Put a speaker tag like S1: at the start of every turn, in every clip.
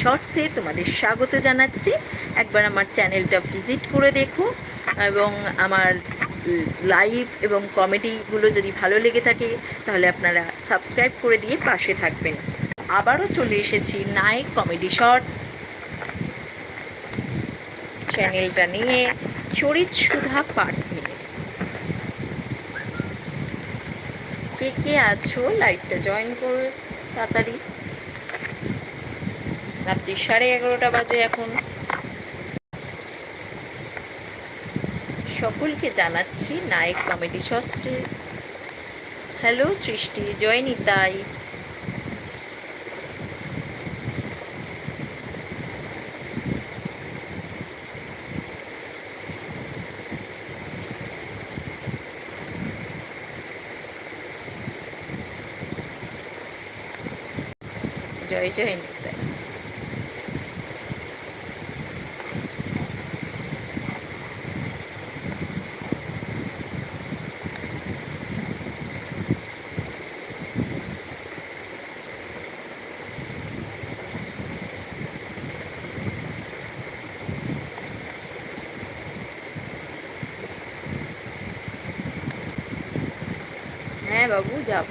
S1: শর্টসে তোমাদের স্বাগত জানাচ্ছি। একবার আমার চ্যানেলটা ভিজিট করে দেখো এবং আমার লাইভ এবং কমেডিগুলো যদি ভালো লেগে থাকে, তাহলে আপনারা সাবস্ক্রাইব করে দিয়ে পাশে থাকবেন। আবারও চলে এসেছি নায়ক কমেডি শর্টস চ্যানেলটা নিয়ে, চরিত সুধা পাঠ নিয়ে কে কে আছো? লাইভটা জয়েন করো তাড়াতাড়ি। রাত্রি সাড়ে এগারোটা বাজে এখন। সকলকে জানাচ্ছি নায়ক কমেডি ষষ্ঠে। হ্যালো সৃষ্টি, জয় নিতাই। জয় জয় নিতাই হ্যাঁ বাবু যাব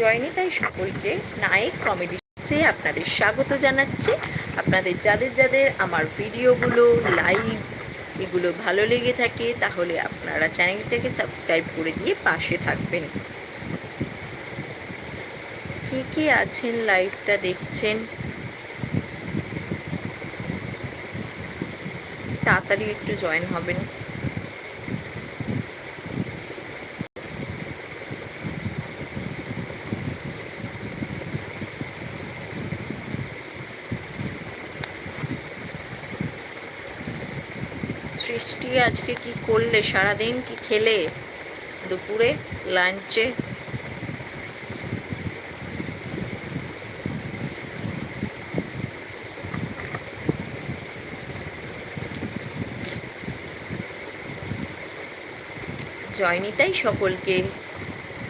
S1: জয়নি, তাই সকলকে নায়ক কমেডি সে আপনাদের স্বাগত জানাচ্ছি। আপনাদের যাদের যাদের আমার ভিডিওগুলো লাইভ এগুলো ভালো লেগে থাকে, তাহলে আপনারা চ্যানেলটাকে সাবস্ক্রাইব করে দিয়ে পাশে থাকবেন। কে কে আছেন লাইভটা দেখছেন? তাড়াতাড়ি একটু জয়েন হবেন। সৃষ্টি আজকে কি করলে? সারাদিন কি খেলে? দুপুরে, লাঞ্চে? জয়নিতাই সকলকে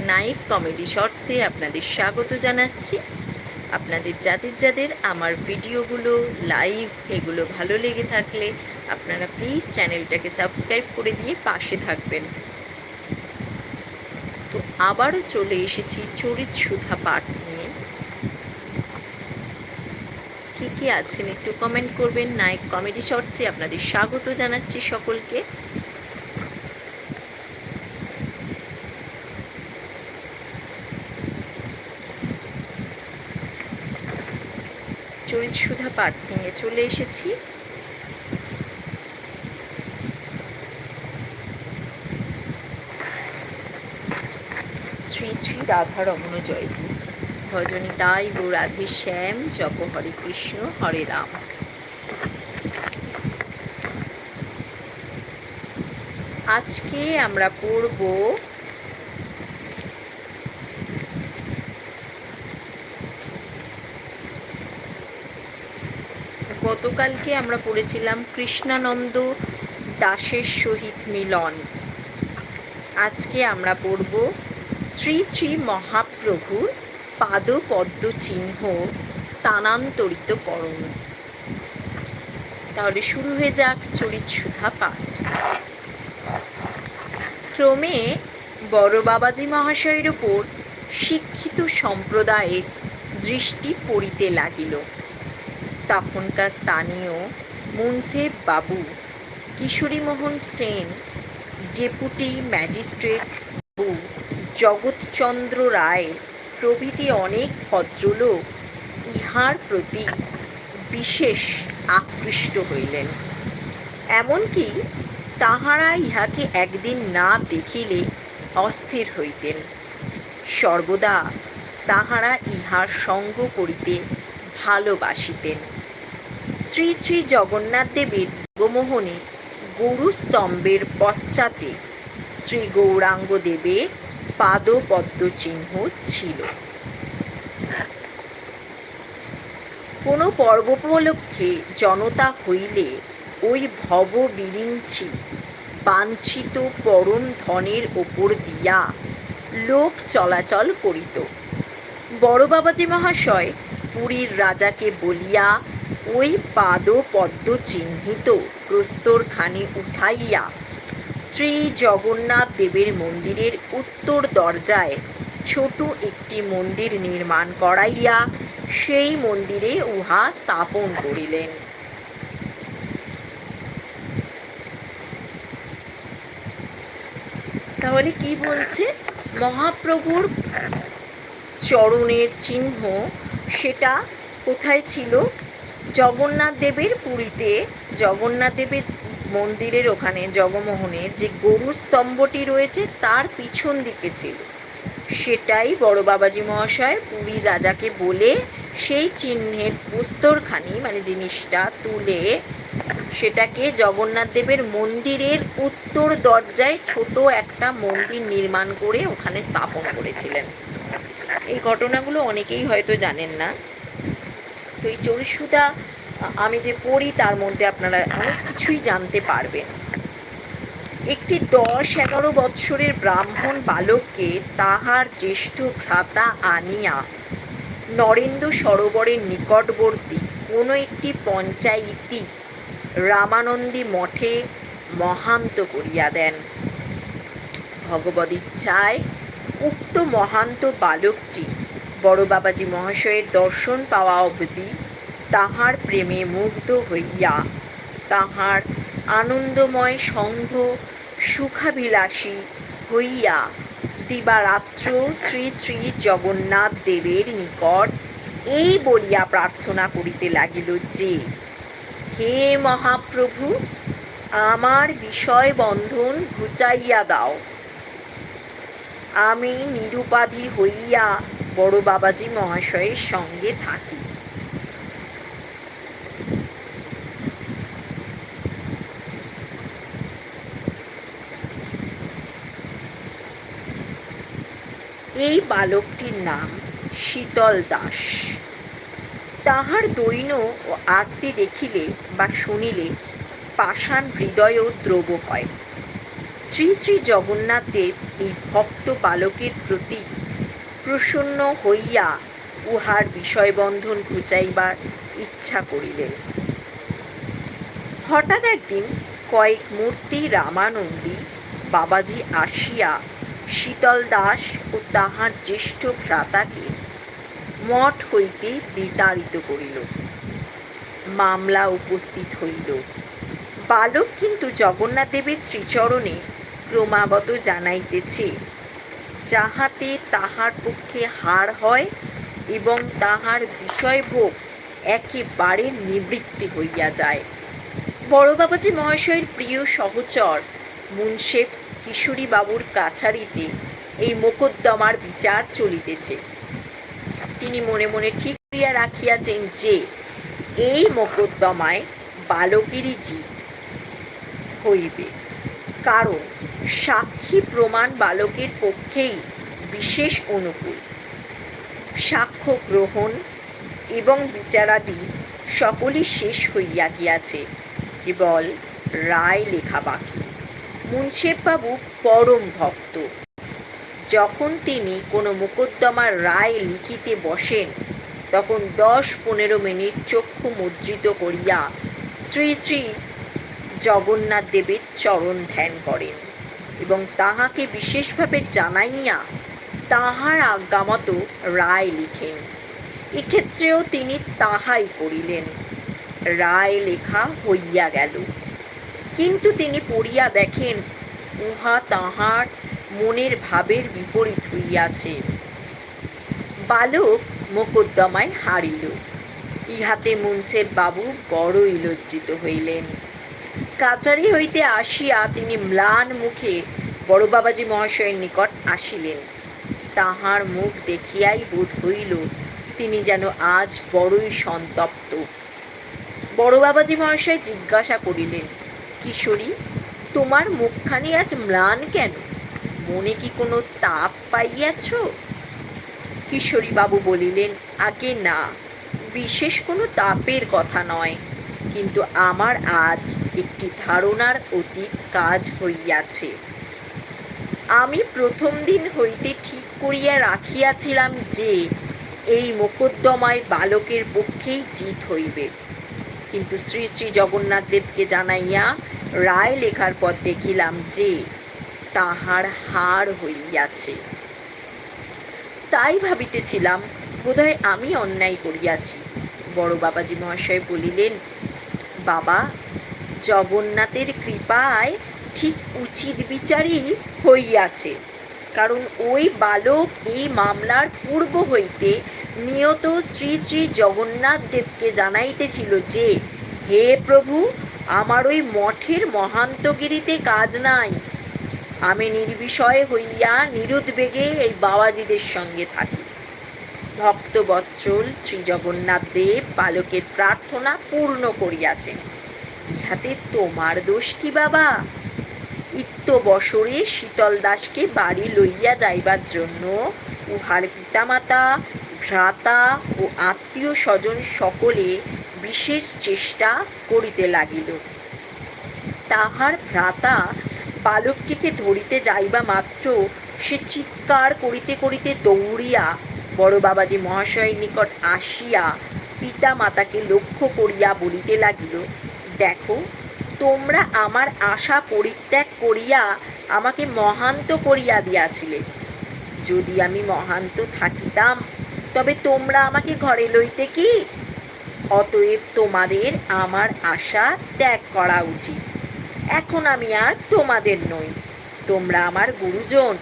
S1: নায়ক কমেডি শর্টসে আপনাদের স্বাগত জানাচ্ছি। আপনাদের যাদের যাদের আমার ভিডিওগুলো লাইভ এগুলো ভালো লেগে থাকলে আপনারা প্লিজ চ্যানেলটাকে সাবস্ক্রাইব করে দিয়ে পাশে থাকবেন। তো আবারও চলে এসেছি চরিত সুধা পাঠ নিয়ে। কি কি আছেন একটু কমেন্ট করবেন। নায়ক কমেডি শর্টসে আপনাদের স্বাগত জানাচ্ছি সকলকে। চরিত সুধা পাঠ নিয়ে চলে এসেছি। শ্রী শ্রী রাধা রমণ জয়তী ভজনী তাই গো রাধে শ্যাম, জপ হরে কৃষ্ণ, হরে রাম। আজকে আমরা পড়ব গতকালকে আমরা পড়েছিলাম কৃষ্ণানন্দ দাসের সহিত মিলন। আজকে আমরা পড়ব শ্রী শ্রী মহাপ্রভুর পাদপদ্ম চিহ্ন স্থানান্তরিত করণ। তাহলে শুরু হয়ে যাক চরিত সুধা পাঠ। ক্রমে বড় বাবাজি মহাশয়ের ওপর শিক্ষিত সম্প্রদায়ের দৃষ্টি পড়িতে লাগিল। তখনকার স্থানীয় মুন্সেফ বাবু কিশোরীমোহন সেন, ডেপুটি ম্যাজিস্ট্রেট বাবু জগৎচন্দ্র রায় প্রভৃতি অনেক ভদ্রলোক ইহার প্রতি বিশেষ আকৃষ্ট হইলেন। এমনকি তাহারা ইহাকে একদিন না দেখিলে অস্থির হইতেন। সর্বদা তাহারা ইহার সঙ্গ করিতে ভালোবাসিতেন। শ্রী শ্রী জগন্নাথ দেবের গোমোহনে গরুস্তম্ভের পশ্চাতে শ্রী গৌরাঙ্গ দেবের পাদপদ্ম চিহ্ন ছিল। কোনো পর্ব উপলক্ষে জনতা হইলে ওই ভব বিরিঞ্চি বাঞ্ছিত পরম ধনের ওপর দিয়া লোক চলাচল করিত। বড় বাবাজি মহাশয় পুরীর রাজাকে বলিয়া ওই পাদ পদ্ম চিহ্নিত প্রস্তরখানি উঠাইয়া শ্রী জগন্নাথ দেবের মন্দিরের উত্তর দরজায় ছোট একটি মন্দির নির্মাণ করাইয়া সেই মন্দিরে উহা স্থাপন করিলেন। তাহলে কি বলছে? মহাপ্রভুর চরণের চিহ্ন সেটা কোথায় ছিল? জগন্নাথ দেবের পুরীতে, জগন্নাথ দেবের মন্দিরের ওখানে জগমোহনের যে গরু স্তম্ভটি রয়েছে, তার পিছন দিকে ছিল। সেটাই বড় বাবাজি মহাশয় পুরীর রাজাকে বলে সেই চিহ্নের প্রস্তরখানি মানে জিনিসটা তুলে সেটাকে জগন্নাথ দেবের মন্দিরের উত্তর দরজায় ছোট একটা মন্দির নির্মাণ করে ওখানে স্থাপন করেছিলেন। এই ঘটনাগুলো অনেকেই হয়তো জানেন না। তো এই চরিসুদা আমি যে পড়ি তার মধ্যে আপনারা অনেক কিছুই জানতে পারবেন। একটি দশ এগারো বৎসরের ব্রাহ্মণ বালককে তাহার জ্যেষ্ঠ ভ্রাতা আনিয়া নরেন্দ্র সরোবরের নিকটবর্তী কোনো একটি পঞ্চায়েতি রামানন্দী মঠে মহান্ত করিয়া দেন। ভগবত ইচ্ছায় উক্ত মহান্ত বালকটি বড় বাবাজি মহাশয়ের দর্শন পাওয়া অবধি তাহার প্রেমে মুগ্ধ হইয়া তাহার আনন্দময় সংঘ সুখাভিলাষী হইয়া দিবারাত্র শ্রী শ্রী জগন্নাথ দেবের নিকট এই বলিয়া প্রার্থনা করিতে লাগিল যে, হে মহাপ্রভু, আমার বিষয় বন্ধন ঘুচাইয়া দাও। আমি নিরুপাধি হইয়া বড় বাবাজি মহাশয়ের সঙ্গে থাকি। এই বালকটির নাম শীতল দাস। তাহার দৈন ও আরতি দেখিলে বা শুনিলে পাষাণ হৃদয়ও দ্রব হয়। শ্রী শ্রী জগন্নাথ দেব এই ভক্ত বালকের প্রতি প্রসন্ন হইয়া উহার বিষয়বন্ধন ঘুচাইবার ইচ্ছা করিলেন। হঠাৎ একদিন কয়েক মূর্তি রামানন্দী বাবাজি আসিয়া শীতল দাস ও তাহার জ্যেষ্ঠ ভ্রাতাকে মঠ হইতে বিতাড়িত করিল। মামলা উপস্থিত হইল। বালক কিন্তু জগন্নাথ দেবের শ্রীচরণে ক্রমাগত জানাইতেছে যাহাতে তাহার পক্ষে হার হয় এবং তাহার বিষয়ভোগ একেবারে নিবৃত্তি হইয়া যায়। বড় বাবাজি মহাশয়ের প্রিয় সহচর মুন্সেফ কিশোরী বাবুর কাছারিতে এই মোকদ্দমার বিচার চলিতেছে। তিনি মনে মনে ঠিক করিয়া রাখিয়াছেন যে, এই মোকদ্দমায় বালকেরই জিত হইবে। কারণ সাক্ষী প্রমাণ বালকের পক্ষেই বিশেষ অনুকূল। সাক্ষ্য গ্রহণ এবং বিচারাদি সকলই শেষ হইয়া গিয়াছে, কেবল রায় লেখা বাকি। মুন্সেফবাবু পরম ভক্ত। যখন তিনি কোনো মোকদ্দমার রায় লিখিতে বসেন, তখন দশ পনেরো মিনিট চক্ষু মুদ্রিত করিয়া শ্রী শ্রী জগন্নাথ দেবের চরণ ধ্যান করেন এবং তাহাকে বিশেষভাবে জানাইয়া তাহার আজ্ঞামতো রায় লিখেন। এক্ষেত্রেও তিনি তাহাই করিলেন। রায় লেখা হইয়া গেল। কিন্তু তিনি পড়িয়া দেখেন, উহা তাহার মনের ভাবের বিপরীত হইয়াছে। বালক মোকদ্দমায় হারিল। ইহাতে মুন্সেফ বাবু বড়ই লজ্জিত হইলেন। কাচারি হইতে আসিয়া তিনি ম্লান মুখে বড় বাবাজি মহাশয়ের নিকট আসিলেন। তাহার মুখ দেখিয়াই বোধ হইল তিনি যেন আজ বড়ই সন্তপ্ত। বড় বাবাজি মহাশয় জিজ্ঞাসা করিলেন, কিশোরী, তোমার মুখখানি আজ ম্লান কেন? মনে কি কোনো তাপ পাইয়াছ? কিশোরীবাবু বলিলেন, আগে না, বিশেষ কোনো তাপের কথা নয়। কিন্তু আমার আজ একটি ধারণার অতীত কাজ হইয়াছে। আমি প্রথম দিন হইতে ঠিক করিয়া রাখিয়াছিলাম যে, এই মোকদ্দমায় বালকের পক্ষেই জিত হইবে। কিন্তু শ্রী শ্রী জগন্নাথ দেবকে জানাইয়া রায় লেখার পর দেখিলাম যে, তাহার হার হইয়াছে। তাই ভাবিতেছিলাম, বোধহয় আমি অন্যায় করিয়াছি। বড় বাবাজি মহাশয় বলিলেন বাবা, জগন্নাথের কৃপায় ঠিক উচিত বিচারই হইয়াছে। কারণ ওই বালক এই মামলার পূর্ব হইতে নিয়ত শ্রী শ্রী জগন্নাথ দেবকে জানাইতেছিল যে, হে প্রভু, আমার ওই মঠের মহান্তগিরিতে কাজ নাই। আমি নির্বিষয় হইয়া নিরুদ্বেগে এই বাবাজিদের সঙ্গে থাকি। ভক্ত ভক্তবৎসল শ্রী জগন্নাথ দেব বালকের প্রার্থনা পূর্ণ করিয়াছেন ইহাতে তোমার দোষ কি বাবা? ইত্য বসরে শীতল দাসকে বাড়ি লইয়া যাইবার জন্য উহার পিতামাতা, ভ্রাতা ও আত্মীয় স্বজন সকলে বিশেষ চেষ্টা করিতে লাগিল। তাহার ভ্রাতা বালকটিকে ধরিতে যাইবা মাত্র সে চিৎকার করিতে করিতে দৌড়িয়া বড় বাবাজি মহাশয়ের নিকট আসিয়া পিতা মাতাকে লক্ষ্য করিয়া বলিতে লাগিল, দেখো, তোমরা আমার আশা পরিত্যাগ করিয়া আমাকে মহান্ত করিয়া দিয়াছিলে। যদি আমি মহান্ত থাকিতাম, তবে তোমরা আমাকে ঘরে লইতে কি? অতএব তোমাদের আমার আশা ত্যাগ করা উচিত। এখন আমি আর তোমাদের নই। তোমরা আমার গুরুজন।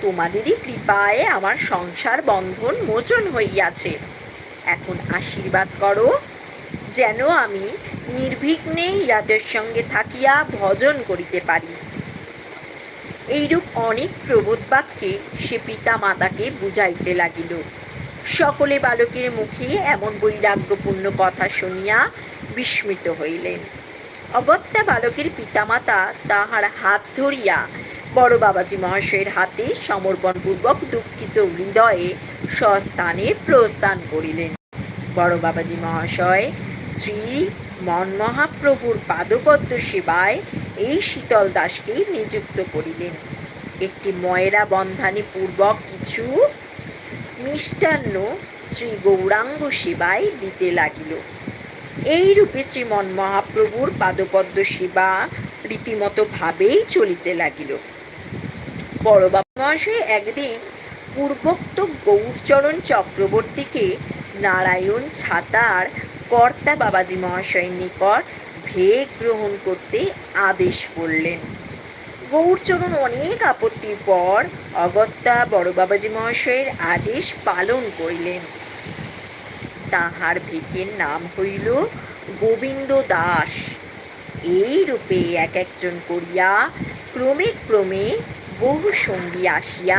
S1: তোমাদেরই কৃপায় আমার সংসার বন্ধন মোচন হইয়াছে। এখন আশীর্বাদ করো, যেন আমি নির্বিঘ্নে ইয়াদের সঙ্গে থাকিয়া ভজন করিতে পারি। এইরূপ অনেক প্রবোধ বাক্যে সে পিতা মাতাকে বুঝাইতে লাগিল। সকলে বালকের মুখে এমন বৈরাগ্যপূর্ণ কথা শুনিয়া বিস্মিত হইলেন। অগত্যা বালকের পিতামাতা তাহার হাত ধরিয়া বড় বাবাজি মহাশয়ের হাতে সমর্পণপূর্বক দুঃখিত হৃদয়ে স্বস্থানে প্রস্থান করিলেন। বড় বাবাজি মহাশয়, শ্রী মনমহাপ্রভুর পাদপদ্ম সেবায় এই শীতল দাসকে নিযুক্ত করিলেন। একটি ময়রা বন্ধানী পূর্বক কিছু মিষ্টান্ন শ্রী গৌরাঙ্গ সেবায় দিতে লাগিল। এই রূপে শ্রীমন মহাপ্রভুর পাদপদ্ম সেবা রীতিমতো ভাবেই চলিতে লাগিল। বড় মহাশয় একদিন পূর্বোক্ত গৌরচরণ চক্রবর্তীকে নারায়ণ ছাতার কর্তা বাবাজি মহাশয়ের নিকট ভেগ গ্রহণ করতে আদেশ করলেন। গৌরচরণ অনেক আপত্তির পর অগত্যা বড় বাবাজি মহাশয়ের আদেশ পালন করিলেন। তাহার ভিকের নাম হইল গোবিন্দ দাস। এই রূপে এক একজন করিয়া ক্রমে ক্রমে বহু সঙ্গী আসিয়া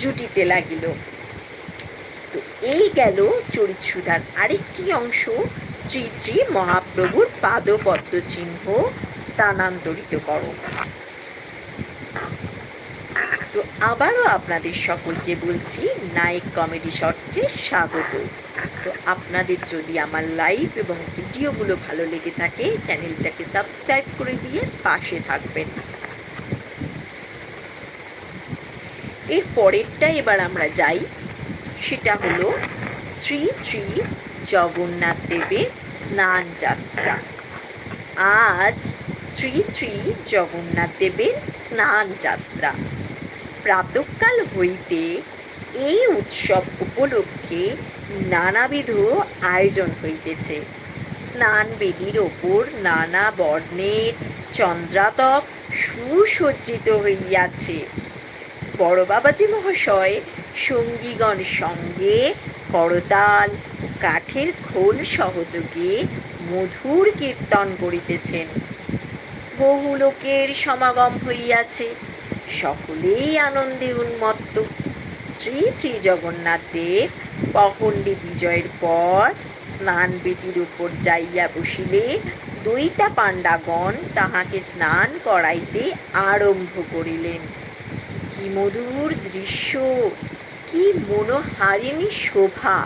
S1: জুটিতে লাগিল। তো এই গেল চরিতসুধার আরেকটি অংশ, শ্রী শ্রী মহাপ্রভুর পাদপদ্ম চিহ্ন স্থানান্তরিত করো। তো আবারও আপনাদের সকলকে বলছি, নায়ক কমেডি শর্টসে স্বাগত। তো আপনাদের যদি আমার লাইভ এবং ভিডিওগুলো ভালো লেগে থাকে, চ্যানেলটাকে সাবস্ক্রাইব করে দিয়ে পাশে থাকবেন। এর পরেরটা এবার আমরা যাই। সেটা হলো শ্রী শ্রী জগন্নাথ দেবের স্নান যাত্রা। আজ শ্রী শ্রী জগন্নাথ দেবের স্নান যাত্রা। প্রাতকাল হইতে এই উৎসব উপলক্ষে নানাবিধ আয়োজন হইতেছে। স্নান বেদির ওপর নানা বর্ণের চন্দ্রাতক সুসজ্জিত হইয়াছে। বড় বাবাজি মহাশয়, সঙ্গীগণ সঙ্গে করতাল, কাঠের খোল সহযোগে মধুর কীর্তন করিতেছেন। বহু লোকের সমাগম হইয়াছে সকলেই আনন্দে উন্মত্ত। শ্রী শ্রী জগন্নাথ দেব, পহণ্ডি বিজয়ের পর স্নান বেদির উপর যাইয়া বসিলে, দইটা পাণ্ডাগণ তাহাকে স্নান করাইতে আরম্ভ করিলেন। মধুর দৃশ্য, কি মনোহারিণী শোভা।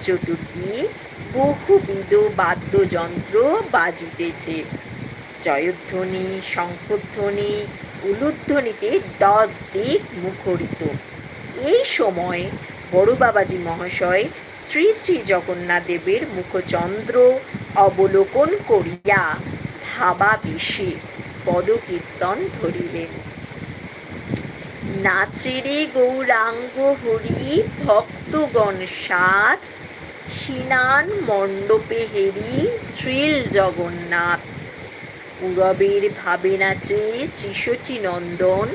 S1: চতুর্দিক বহুবিধ বাদ্যযন্ত্র বাজিতেছে। জয়ধ্বনি, শঙ্খধ্বনি, উলুধ্বনিতে দশ দিক মুখরিত। এই সময় বড় বাবাজি মহাশয় শ্রী শ্রী জগন্নাথ দেবের মুখচন্দ্র অবলোকন করিয়া ধাবা বেশে পদকীর্তন ধরিলেন। নাচেরে গৌরাঙ্গ হরি ভক্তগণ সাত সিনান মণ্ডপে হেরি শ্রীল জগন্নাথ। পূরবের ভাবে নাচে শ্রীশচী নন্দন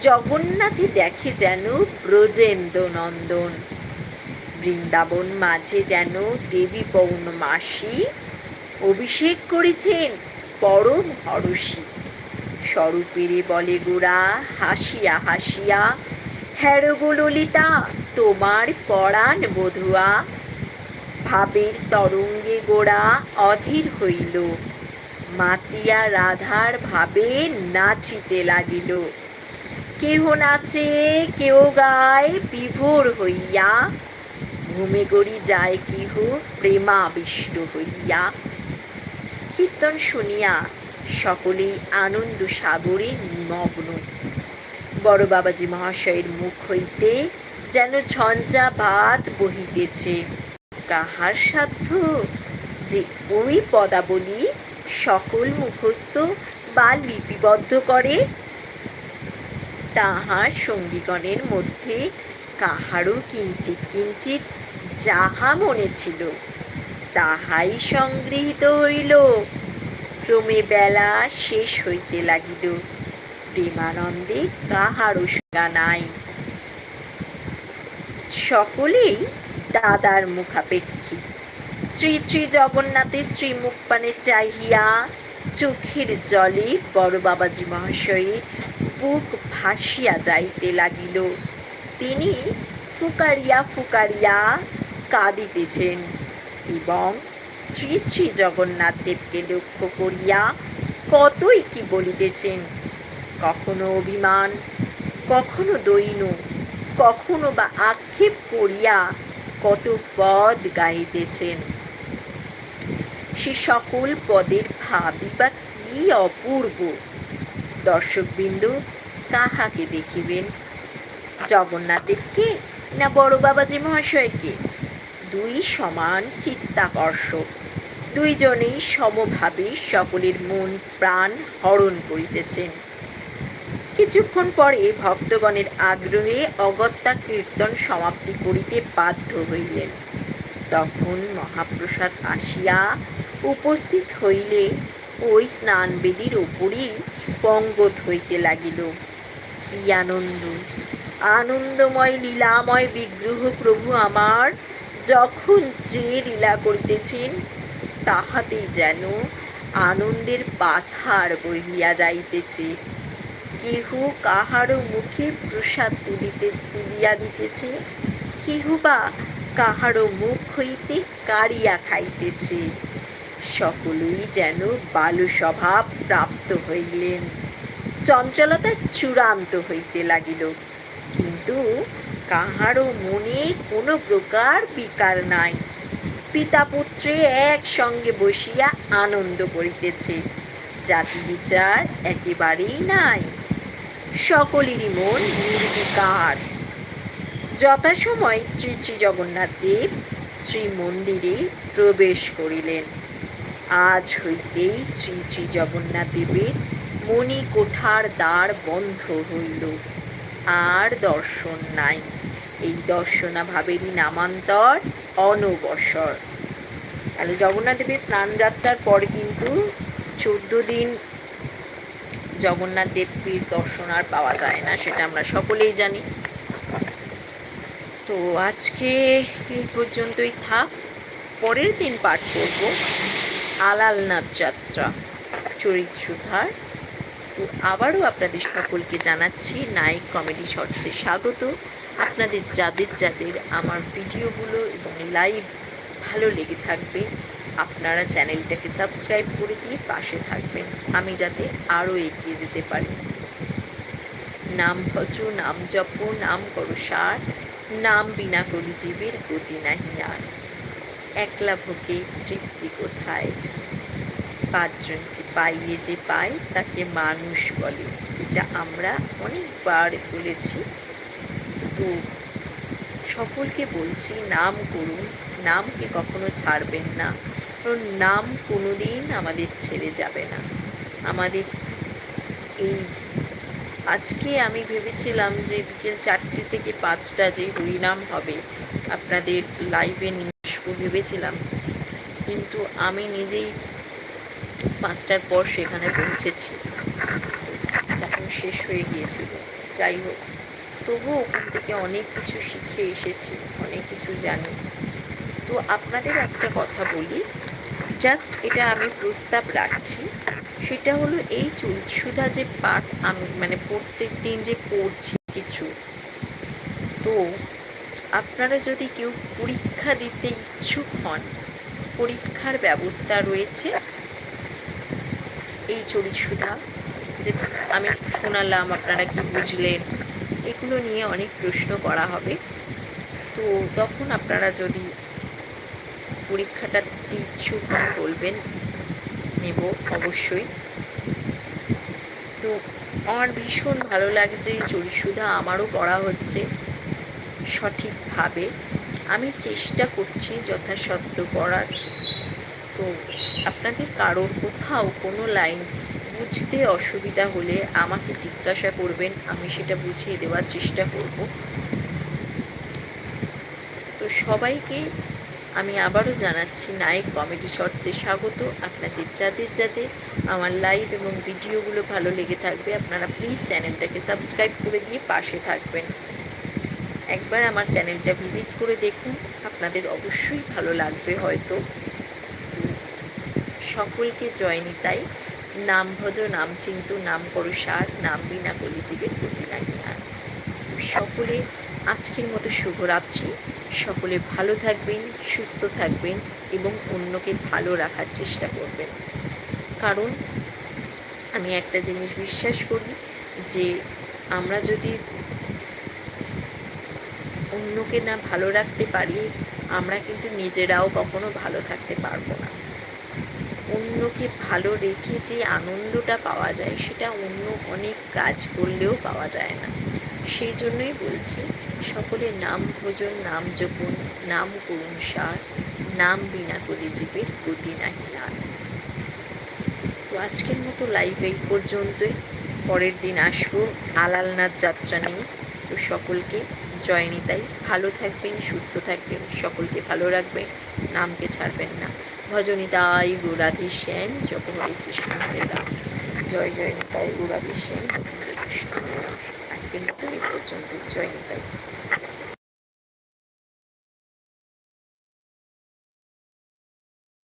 S1: জগন্নাথে দেখে যেন ব্রজেন্দ্র নন্দন বৃন্দাবন মাঝে যেন দেবী পৌর্ণমাসী, অভিষেক করেছেন পরম হরষী। স্বরূপেরে বলে গোড়া, হাসিয়া হাসিয়া হ্যারো গো ললিতা, তোমার পরাণ বধুয়া। ভাবের তরঙ্গে গোড়া অধীর হইল। মাতিয়া রাধার ভাবে নাচিতে লাগিল। কেহ নাচে কেউ গায়, বিভোর হইয়া। ঘুমে গড়ি যায় কেহ প্রেমাবিষ্ট হইয়া। কীর্তন শুনিয়া সকলেই আনন্দ সাগরে নিমগ্ন। বড় বাবাজি মহাশয়ের মুখ হইতে যেন ঝঞ্ঝা ভাত বহিতেছে। কাহার সাধ্য যে ওই পদাবলী সকল মুখস্থ বা লিপিবদ্ধ করে? তাহার সঙ্গীগণের মধ্যে কাহারও কিঞ্চিত কিঞ্চিত যাহা মনে ছিল, তাহাই সংগৃহীত হইল। ক্রমে বেলা শেষ হইতে লাগিল। প্রেমানন্দে কাহারও সুগা নাই। সকলেই দাদার মুখাপেক্ষী। শ্রী শ্রী জগন্নাথের শ্রীমুখ পানে চাহিয়া চোখের জলে বড় বাবাজি মহাশয়ের বুক ভাসিয়া যাইতে লাগিল। তিনি ফুকারিয়া ফুকারিয়া কাঁদিতেছেন এবং শ্রী শ্রী জগন্নাথ দেবকে লক্ষ্য করিয়া কতই কি বলিতেছেন? কখনো অভিমান, কখনো দৈন, কখনো বা আক্ষেপ করিয়া কত পদ গাইতেছেন সে সকল পদের ভাবই বা কি অপূর্ব? দর্শকবৃন্দ, কাহাকে দেখিবেন? জগন্নাথদেবকে না বড় বাবাজি মহাশয়কে? দুই সমান চিত্তাকর্ষক। দুইজনেই সমভাবে সকলের মন প্রাণ হরণ করিতেছেন। কিছুক্ষণ পরে ভক্তগণের আগ্রহে অগত্যা কীর্তন সমাপ্তি করিতে বাধ্য হইলেন। তখন মহাপ্রসাদ আসিয়া উপস্থিত হইলে ওই স্নানবেদীর ওপরেই পঙ্গত হইতে লাগিল। কি আনন্দ, আনন্দময়, লীলাময় বিগ্রহ প্রভু আমার, যখন যে লীলা করিতেছেন তাহাতেই যেন আনন্দের পাথার বহিয়া যাইতেছে। কেহ কাহারও মুখে প্রসাদ তুলিতে, তুলিয়া দিতেছে কেহ বা কাহারও মুখ হইতে কাড়িয়া খাইতেছে। সকলেই যেন বালু স্বভাব প্রাপ্ত হইলেন। চঞ্চলতা চূড়ান্ত হইতে লাগিল। কিন্তু কাহারও মনে কোনো প্রকার বিকার নাই। পিতা পুত্রে একসঙ্গে বসিয়া আনন্দ করিতেছে। জাতি বিচার একেবারেই নাই। সকলেরই মন নির্বিকার। যথাসময় শ্রী শ্রী জগন্নাথ দেব শ্রী মন্দিরে প্রবেশ করিলেন। আজ হইতেই শ্রী শ্রী জগন্নাথ দেবের মণি কোঠার দ্বার বন্ধ হইল। আর দর্শন নাই। এই দর্শনাভাবেরই নামান্তর অনবসর। তাহলে জগন্নাথ দেবের স্নান যাত্রার পর কিন্তু চোদ্দ দিন জগন্নাথ দেবীর দর্শন আর পাওয়া যায় না, সেটা আমরা সকলেই জানি। তো আজকে এই পর্যন্তই থাক। পরের দিন পাঠ করব আলালনাথ যাত্রা চরিত সুধার তো আবারও আপনাদের সকলকে জানাচ্ছি নাইক কমেডি শর্টসে স্বাগত। আপনাদের যাদের যাদের আমার ভিডিওগুলো এবং লাইভ ভালো লেগে থাকবে, আপনারা চ্যানেলটাকে সাবস্ক্রাইব করে দিয়ে পাশে থাকবেন। আমি যাতে আরও এগিয়ে যেতে পারি। নাম ভজ নাম জপ, নাম করো সার, নাম বিনা করি জীবের গতি নাহি আর। একলা ভোগে তৃপ্তি কোথায়? পাঁচজনকে পাইয়ে যে পায় তাকে মানুষ বলে। এটা আমরা অনেকবার বলেছি। তো সকলকে বলছি, নাম করুন। নামকে কখনো ছাড়বেন না। কারণ নাম কোনো দিন আমাদের ছেড়ে যাবে না। আমাদের এই আজকে আমি ভেবেছিলাম যে বিকেল চারটে থেকে পাঁচটা যে হরিনাম হবে, আপনাদের লাইভে নিয়ে আসব ভেবেছিলাম। কিন্তু আমি নিজেই পাঁচটার পর সেখানে পৌঁছেছি। তখন শেষ হয়ে গিয়েছিল। যাই হোক। তবুও ওখান থেকে অনেক কিছু শিখে এসেছি, অনেক কিছু জানি। তো আপনাদের একটা কথা বলি জাস্ট এটা আমি প্রস্তাব রাখছি, সেটা হলো এই সুধা যে পাঠ আমি মানে প্রত্যেক দিন যে পড়ছি কিছু, তো আপনারা যদি কেউ পরীক্ষা দিতে ইচ্ছুক হন, পরীক্ষার ব্যবস্থা রয়েছে। এই চরিসুধা যে আমি শোনালাম, আপনারা কি বুঝলেন? এগুলো নিয়ে অনেক প্রশ্ন করা হবে। তো তখন আপনারা যদি পরীক্ষাটা ইচ্ছুক বলবেন, নেব অবশ্যই। তো আমার ভীষণ ভালো লাগছে চরিসুধা আমারও পড়া হচ্ছে সঠিকভাবে। আমি চেষ্টা করছি যথাসত্য পড়ার তো আপনাদের কারোর কোথাও কোনো লাইন বুঝতে অসুবিধা হলে আমাকে জিজ্ঞাসা করবেন, আমি সেটা বুঝিয়ে দেওয়ার চেষ্টা করব। তো সবাইকে আমি আবারও জানাচ্ছি, নায়ক কমেডি শর্টসে স্বাগত। আপনাদের যাদের যাদের আমার লাইভ এবং ভিডিওগুলো ভালো লেগে থাকবে, আপনারা প্লিজ চ্যানেলটাকে সাবস্ক্রাইব করে দিয়ে পাশে থাকবেন। একবার আমার চ্যানেলটা ভিজিট করে দেখুন, আপনাদের অবশ্যই ভালো লাগবে হয়তো। সকলকে জয় নিতাই। নাম ভজ নাম চিন্তু নাম করো সার নাম বিনা কলিজীবের প্রতি নাহি আর সকলে আজকের মতো শুভরাত্রি। সকলে ভালো থাকবেন, সুস্থ থাকবেন এবং অন্যকে ভালো রাখার চেষ্টা করবেন। কারণ আমি একটা জিনিস বিশ্বাস করি যে আমরা যদি অন্যকে না ভালো রাখতে পারি, আমরা কিন্তু নিজেরাও কখনো ভালো থাকতে পারব না। অন্যকে ভালো রেখে যে আনন্দটা পাওয়া যায়, সেটা অন্য অনেক কাজ করলেও পাওয়া যায় না। সেই জন্যই বলছি সকলে নাম ভোজন, নাম জপুন, নাম করুণ সার, নাম বিনা জীবের গতি নাহি আর। তো আজকের মতো লাইভ এই পর্যন্তই। পরের দিন আসব আলালনাথ যাত্রা নিয়ে। তো সকলকে জয় নিতাই। ভালো থাকবেন, সুস্থ থাকবেন, সকলকে ভালো রাখবেন, নামকে ছাড়বেন না। ভজনিতাই গুরাধি সেন যখন হরে কৃষ্ণ, হরে রাম। জয় জয় নিতাই, গুরাধি সেন কৃষ্ণ। আজকের মতো এই পর্যন্ত। জয় নিতাই।